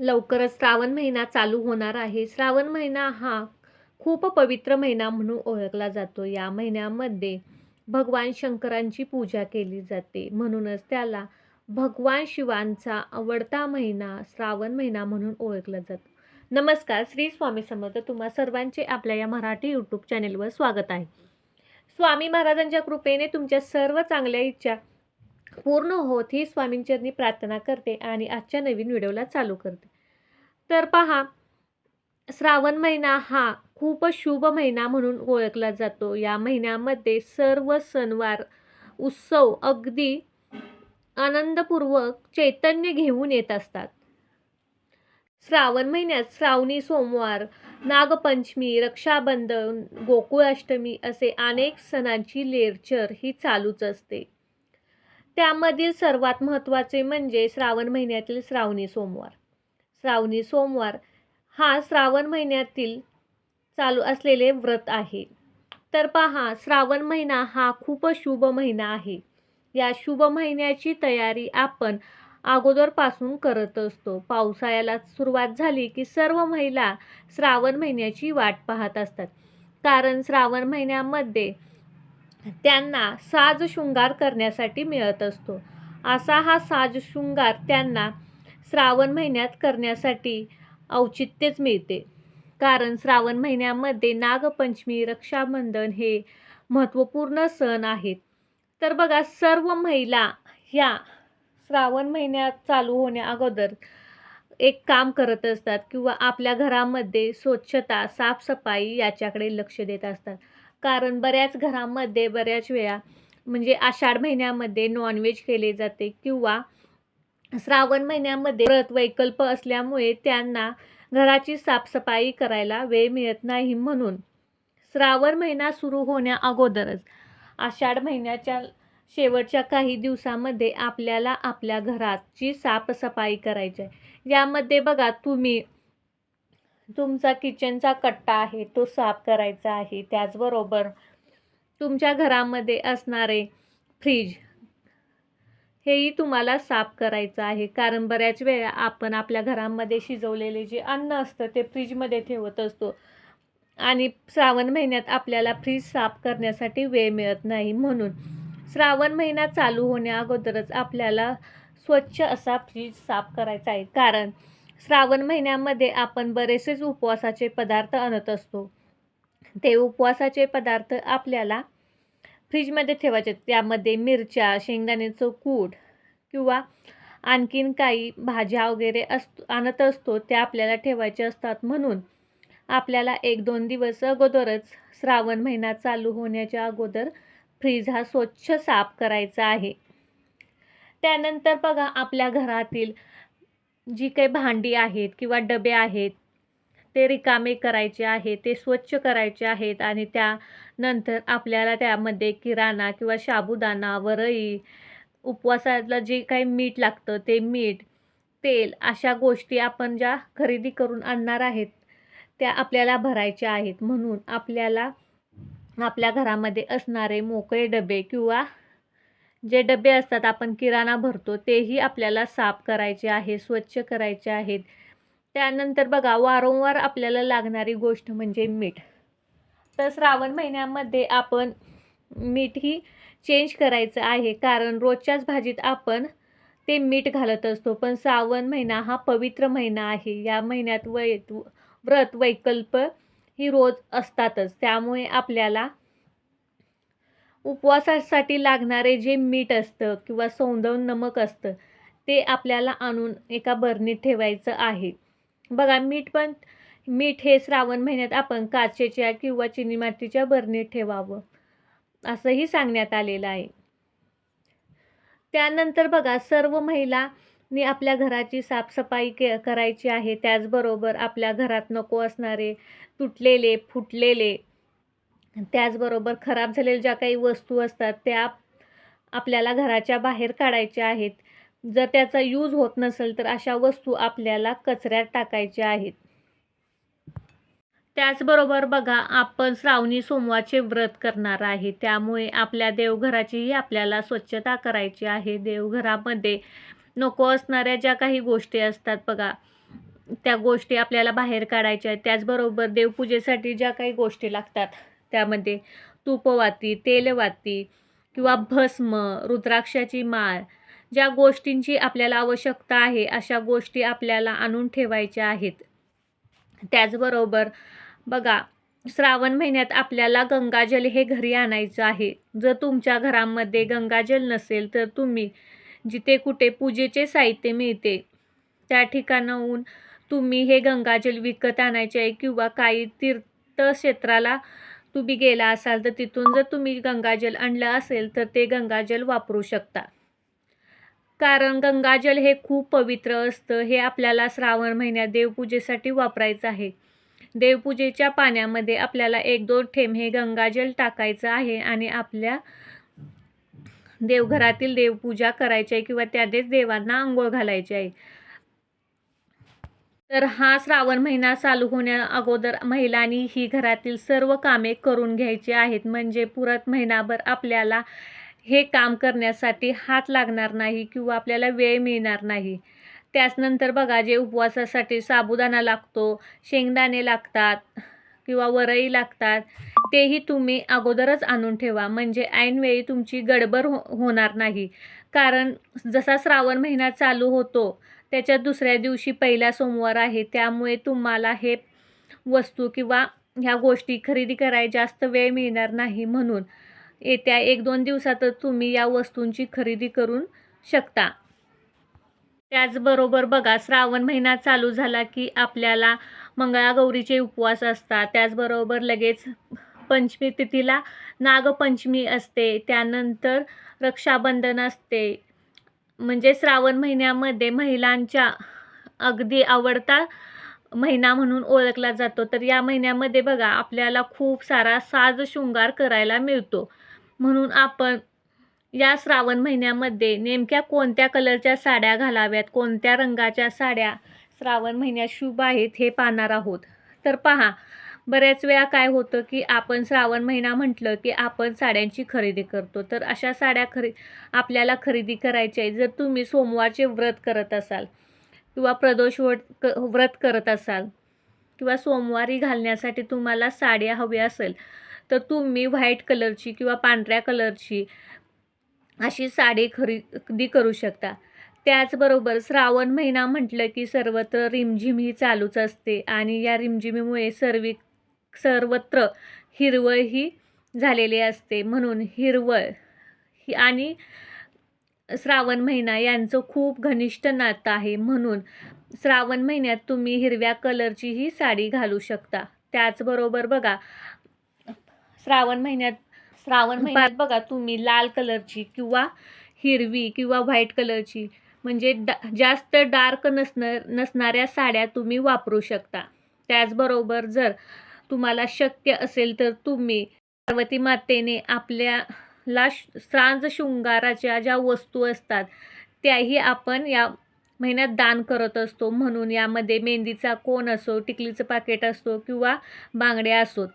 लवकरच श्रावण महिना चालू होणार आहे. श्रावण महिना हा खूप पवित्र महिना म्हणून ओळखला जातो. या महिन्यामध्ये भगवान शंकरांची पूजा केली जाते. म्हणूनच त्याला भगवान शिवांचा आवडता महिना श्रावण महिना म्हणून ओळखला जातो. नमस्कार श्री स्वामी समर्थ. तुम्हा सर्वांचे आपल्या या मराठी यूट्यूब चॅनेलवर स्वागत आहे. स्वामी महाराजांच्या कृपेने तुमच्या सर्व चांगल्या इच्छा पूर्ण होत ही स्वामींचरणी प्रार्थना करते आणि आजच्या नवीन व्हिडिओला चालू करते. तर पहा श्रावण महिना हा खूप शुभ महिना म्हणून ओळखला जातो. या महिन्यामध्ये सर्व सणवार उत्सव अगदी आनंदपूर्वक चैतन्य घेऊन येत असतात. श्रावण महिन्यात श्रावणी सोमवार नागपंचमी रक्षाबंधन गोकुळाष्टमी असे अनेक सणांची लेरचर ही चालूच असते. त्यामधील सर्वात महत्त्वाचे म्हणजे श्रावण महिन्यातील श्रावणी सोमवार. श्रावणी सोमवार हा श्रावण महिन्यातील चालू असलेले व्रत आहे. तर पहा श्रावण महिना हा खूप शुभ महिना आहे. या शुभ महिन्याची तयारी आपण अगोदरपासून करत असतो. पावसाळ्याला सुरुवात झाली की सर्व महिला श्रावण महिन्याची वाट पाहत असतात. कारण श्रावण महिन्यामध्ये त्यांना साज शृंगार करण्यासाठी मिळत असतो. असा हा साज शृंगार त्यांना श्रावण महिन्यात करण्यासाठी औचित्यच मिळते. कारण श्रावण महिन्यामध्ये नागपंचमी रक्षाबंधन हे महत्त्वपूर्ण सण आहेत. तर बघा सर्व महिला ह्या श्रावण महिन्यात चालू होण्या अगोदर एक काम करत असतात किंवा आपल्या घरामध्ये स्वच्छता साफसफाई याच्याकडे लक्ष देत असतात. कारण बऱ्याच घरामध्ये बऱ्याच वेळा म्हणजे आषाढ महिन्यामध्ये नॉनव्हेज केले जाते किंवा श्रावण महिन्यामध्ये व्रत वैकल्प असल्यामुळे त्यांना घराची साफसफाई करायला वेळ मिळत नाही म्हणून श्रावण महिना सुरू होण्या अगोदरच आषाढ महिन्याच्या शेवटच्या काही दिवसामध्ये आपल्याला आपल्या घराची साफसफाई करायची आहे. यामध्ये बघा तुम्ही तुमचा किचनचा कट्टा आहे तो साफ करायचा आहे. त्याचबरोबर तुमच्या घरामध्ये असणारे फ्रीज हेही तुम्हाला साफ करायचं आहे. कारण बऱ्याच वेळा आपण आपल्या घरामध्ये शिजवलेले जे अन्न असतं ते फ्रीजमध्ये ठेवत असतो. आणि श्रावण महिन्यात आपल्याला फ्रीज साफ करण्यासाठी वेळ मिळत नाही. म्हणून श्रावण महिना चालू होण्या अगोदरच आपल्याला स्वच्छ असा फ्रीज साफ करायचा आहे. कारण श्रावण महिन्यामध्ये आपण बरेचसेच उपवासाचे पदार्थ आणत असतो. ते उपवासाचे पदार्थ आपल्याला फ्रीजमध्ये ठेवायचे त्यामध्ये मिरच्या शेंगदाण्याचं कूट किंवा आणखीन काही भाज्या वगैरे असतो आणत असतो त्या आपल्याला ठेवायचे असतात. म्हणून आपल्याला एक दोन दिवस अगोदरच श्रावण महिना चालू होण्याच्या अगोदर फ्रीज हा स्वच्छ साफ करायचा आहे. त्यानंतर बघा आपल्या घरातील जी काही भांडी आहेत किंवा डबे आहेत ते रिकामे करायचे आहे ते स्वच्छ करायचे आहेत आणि त्यानंतर आपल्याला त्यामध्ये किराणा किंवा साबुदाणा वरई उपवासाला जे काही मीठ लागतं ते मीठ तेल अशा गोष्टी आपण ज्या खरेदी करून आणणार आहेत त्या आपल्याला भरायच्या आहेत. म्हणून आपल्याला आपल्या घरामध्ये असणारे मोकळे डबे किंवा जे डबे असतात आपण किराणा भरतो तेही आपल्याला साफ करायचे आहे स्वच्छ करायचे आहेत. त्यानंतर बघा वारंवार आपल्याला लागणारी गोष्ट म्हणजे मीठ. तर श्रावण महिन्यामध्ये आपण मीठही चेंज करायचं आहे. कारण रोजच्याच भाजीत आपण ते मीठ घालत असतो. पण श्रावण महिना हा पवित्र महिना आहे. या महिन्यात वै व्रत वैकल्प ही रोज असतातच. त्यामुळे आपल्याला उपवासासाठी लागणारे जे मीठ असतं किंवा सौंदव नमक असतं ते आपल्याला आणून एका बरणीत ठेवायचं आहे. बघा मीठ पण मीठ हे श्रावण महिन्यात आपण काचेच्या किंवा चिनी मातीच्या बरणीत ठेवावं असंही सांगण्यात आलेलं आहे. त्यानंतर बघा सर्व महिलांनी आपल्या घराची साफसफाई के करायची आहे. त्याचबरोबर आपल्या घरात नको असणारे तुटलेले फुटलेले त्याचबरोबर खराब झालेल्या ज्या काही वस्तू असतात त्या आपल्याला घराच्या बाहेर काढायच्या आहेत. जर त्याचा यूज होत नसेल तर अशा वस्तू आपल्याला कचऱ्यात टाकायच्या आहेत. त्याचबरोबर बघा आपण श्रावणी सोमवारचे व्रत करणार आहे. त्यामुळे आपल्या देवघराचीही आपल्याला स्वच्छता करायची आहे. देवघरामध्ये नको असणाऱ्या ज्या काही गोष्टी असतात बघा त्या गोष्टी आपल्याला बाहेर काढायच्या आहेत. त्याचबरोबर देवपूजेसाठी ज्या काही गोष्टी लागतात त्यामध्ये तुपवाती तेलवाती किंवा भस्म रुद्राक्षाची माळ ज्या गोष्टींची आपल्याला आवश्यकता आहे अशा गोष्टी आपल्याला आणून ठेवायच्या आहेत. त्याचबरोबर बघा श्रावण महिन्यात आपल्याला गंगाजल हे घरी आणायचं आहे. जर तुमच्या घरामध्ये गंगाजल नसेल तर तुम्ही जिथे कुठे पूजेचे साहित्य मिळते त्या ठिकाणाहून तुम्ही हे गंगाजल विकत आणायचे आहे किंवा काही तीर्थक्षेत्राला तुम्ही गेला असाल तर तिथून जर तुम्ही गंगाजल आणलं असेल तर ते गंगाजल वापरू शकता. कारण गंगाजल हे खूप पवित्र असतं. हे आपल्याला श्रावण महिन्यात देवपूजेसाठी वापरायचं आहे. देवपूजेच्या पाण्यामध्ये आपल्याला एक दोन थेंब हे गंगाजल टाकायचं आहे आणि आपल्या देवघरातील देवपूजा करायची आहे किंवा त्यातच देवांना आंघोळ घालायची आहे. तर हा श्रावण महिना चालू होण्या अगोदर महिलांनी ही घरातील सर्व कामे करून घ्यायची आहेत. म्हणजे पुरत महिनाभर आपल्याला हे काम करण्यासाठी हात लागणार नाही किंवा आपल्याला वेळ मिळणार नाही. त्याचनंतर बघा जे उपवासासाठी साबुदाणा लागतो शेंगदाणे लागतात किंवा वरई लागतात तेही तुम्ही अगोदरच आणून ठेवा. म्हणजे ऐनवेळी तुमची गडबड हो होणार नाही. कारण जसा श्रावण महिना चालू होतो त्याच्या दुसऱ्या दिवशी पहिला सोमवार आहे. त्यामुळे तुम्हाला हे वस्तू किंवा ह्या गोष्टी खरेदी करायला जास्त वेळ मिळणार नाही म्हणून. येत्या एक दोन दिवसातच तुम्ही या वस्तूंची खरेदी करून शकता. त्याचबरोबर बघा श्रावण महिना चालू झाला की आपल्याला मंगळागौरीचे उपवास असतात. त्याचबरोबर लगेच पंचमी तिथीला नागपंचमी असते. त्यानंतर रक्षाबंधन असते. म्हणजे श्रावण महिन्यामध्ये महिलांच्या अगदी आवडता महिना म्हणून ओळखला जातो. तर या महिन्यामध्ये बघा आपल्याला खूप सारा साज शृंगार करायला मिळतो. म्हणून आपण या श्रावण महिन्यामध्ये नेमक्या कोणत्या कलरच्या साड्या घालाव्यात कोणत्या रंगाच्या साड्या श्रावण महिन्यात शुभ आहेत हे पाहणार आहोत. तर पहा बऱ्याच वेळा काय होतं की आपण श्रावण महिना म्हटलं की आपण साड्यांची खरेदी करतो. तर अशा साड्या खरे आपल्याला खरेदी करायची आहे जर तुम्ही सोमवारचे व्रत करत असाल किंवा प्रदोष क व्रत करत असाल किंवा सोमवारी घालण्यासाठी तुम्हाला साड्या हव्या असेल तर तुम्ही व्हाईट कलरची किंवा पांढऱ्या कलरची अशी साडी खरेदी करू शकता. त्याचबरोबर श्रावण महिना म्हटलं की सर्वत्र रिमझिम ही चालूच असते आणि या रिमझिमीमुळे सर्विक सर्वत्र हिरवळ ही झालेली असते. म्हणून हिरवळ ही आणि श्रावण महिना यांचं खूप घनिष्ठ नातं आहे. म्हणून श्रावण महिन्यात तुम्ही हिरव्या कलरची ही साडी घालू शकता. त्याचबरोबर बघा श्रावण महिन्यात श्रावण महिन्यात बघा तुम्ही लाल कलरची किंवा हिरवी किंवा व्हाईट कलरची म्हणजे डा जास्त डार्क नसणार नसणाऱ्या साड्या तुम्ही वापरू शकता. त्याचबरोबर जर तुम्हाला शक्य असेल तर तुम्ही पार्वती मातेने आपल्याला सांज शृंगाराच्या ज्या वस्तू असतात त्याही आपण या महिन्यात दान करत असतो. म्हणून यामध्ये मेहंदीचा कोण असो टिकलीचं पाकिट असतो किंवा बांगड्या असोत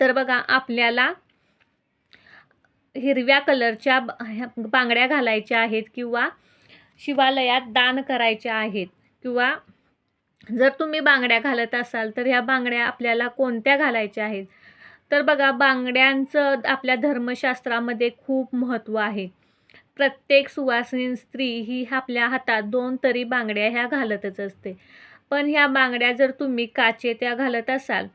तर बघा आपल्याला हिरव्या कलरच्या बांगड्या घालायच्या आहेत किंवा शिवालयात दान करायच्या आहेत किंवा जर तुम्ही बांगड्या घालत असाल तर ह्या बांगड्या आपल्याला कोणत्या घालायच्या आहेत? तर बघा बांगड्यांचं आपल्या धर्मशास्त्रामध्ये खूप महत्त्व आहे. प्रत्येक सुवासिनी स्त्री ही आपल्या हातात दोन तरी बांगड्या ह्या घालतच असते. पण ह्या बांगड्या जर तुम्ही काचे त्या घालत असाल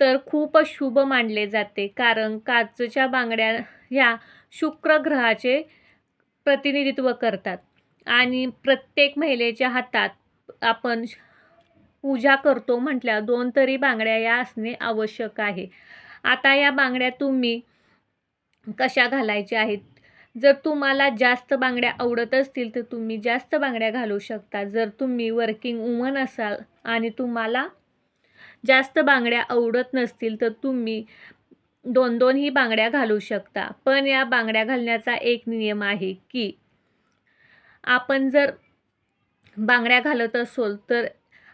तर खूप अशुभ मानले जाते. कारण काचच्या बांगड्या ह्या शुक्र ग्रहाचे प्रतिनिधित्व करतात. आणि प्रत्येक महिलेच्या हातात आपण पूजा करतो म्हटल्या दोन तरी बांगड्या या असणे आवश्यक आहे. आता या बांगड्या तुम्ही कशा घालायच्या आहेत? जर तुम्हाला जास्त बांगड्या आवडत असतील तर तुम्ही जास्त बांगड्या घालू शकता. जर तुम्ही वर्किंग वुमन असाल आणि तुम्हाला जास्त बांगड्या आवडत नसतील तर तुम्ही दोन दोनही बांगड्या घालू शकता. पण या बांगड्या घालण्याचा एक नियम आहे की आपण जर बांगड्या घालत असोल तर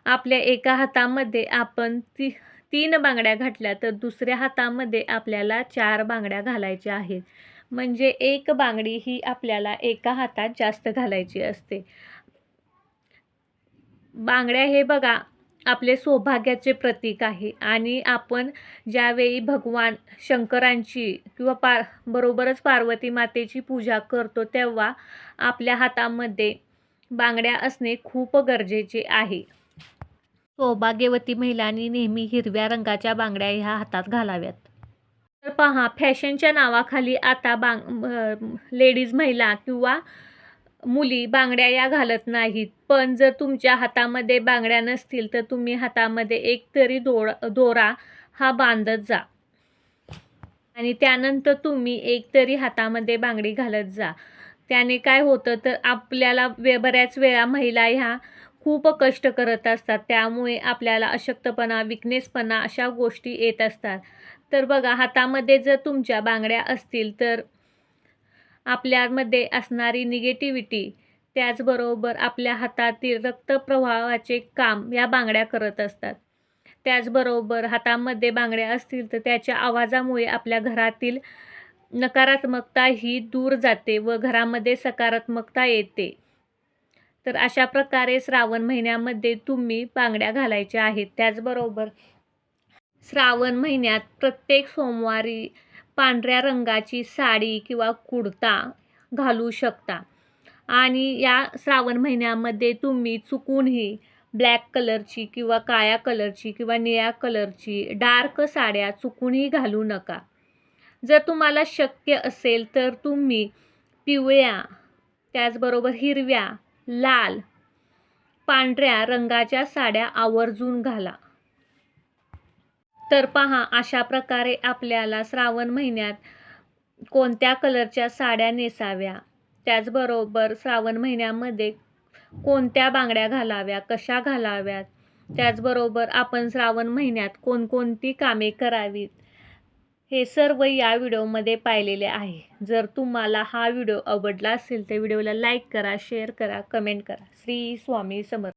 आपल्या एका हातामध्ये आपण ती तीन बांगड्या घातल्या तर दुसऱ्या हातामध्ये आपल्याला चार बांगड्या घालायच्या आहेत. म्हणजे एक बांगडी ही आपल्याला एका हातात जास्त घालायची असते. बांगड्या हे बघा आपले सौभाग्याचे प्रतीक आहे आणि आपण ज्यावेळी भगवान शंकरांची किंवा पार बरोबरच पार्वती मातेची पूजा करतो तेव्हा आपल्या हातामध्ये बांगड्या असणे खूप गरजेचे आहे. सौभाग्यवती महिलांनी नेहमी हिरव्या रंगाच्या बांगड्या ह्या हातात घालाव्यात. तर पहा फॅशनच्या नावाखाली आता बांग लेडीज महिला किंवा मुली बांगड्या या घालत नाहीत. पण जर तुमच्या हातामध्ये बांगड्या नसतील तर तुम्ही हातामध्ये एक तरी दोड दोरा हा बांधत जा. आणि त्यानंतर तुम्ही एक तरी हातामध्ये बांगडी घालत जा. त्याने काय होतं तर आपल्याला वे बऱ्याच वेळा महिला ह्या खूप कष्ट करत असतात. त्यामुळे आपल्याला अशक्तपणा विकनेसपणा अशा गोष्टी येत असतात. तर बघा हातामध्ये जर तुमच्या बांगड्या असतील तर आपल्यामध्ये असणारी निगेटिव्हिटी त्याचबरोबर आपल्या हातातील रक्तप्रवाहाचे काम या बांगड्या करत असतात. त्याचबरोबर हातामध्ये बांगड्या असतील तर त्याच्या आवाजामुळे आपल्या घरातील नकारात्मकता ही दूर जाते व घरामध्ये सकारात्मकता येते. तर अशा प्रकारे श्रावण महिन्यामध्ये तुम्ही बांगड्या घालायच्या आहेत. त्याचबरोबर श्रावण महिन्यात प्रत्येक सोमवारी पांढऱ्या रंगाची साडी किंवा कुडता घालू शकता. आणि या श्रावण महिन्यामध्ये तुम्ही चुकूनही ब्लॅक कलरची किंवा काळ्या कलरची किंवा निळ्या कलरची डार्क साड्या चुकूनही घालू नका. जर तुम्हाला शक्य असेल तर तुम्ही पिवळ्या त्याचबरोबर हिरव्या लाल पांढऱ्या रंगाच्या साड्या आवर्जून घाला. तर पहा अशा प्रकारे आपल्याला श्रावण महिन्यात कोणत्या कलरच्या साड्या नेसाव्या? त्याचबरोबर श्रावण महिन्यामध्ये कोणत्या बांगड्या घालाव्या? कशा घालाव्यात? त्याचबरोबर आपण श्रावण महिन्यात कोणकोणती कामे करावीत? हे सर्व या व्हिडिओमध्ये पाहिलेले आहे. जर तुम्हाला हा व्हिडिओ आवडला असेल तर व्हिडिओला लाईक करा शेअर करा कमेंट करा. श्री स्वामी समर्थ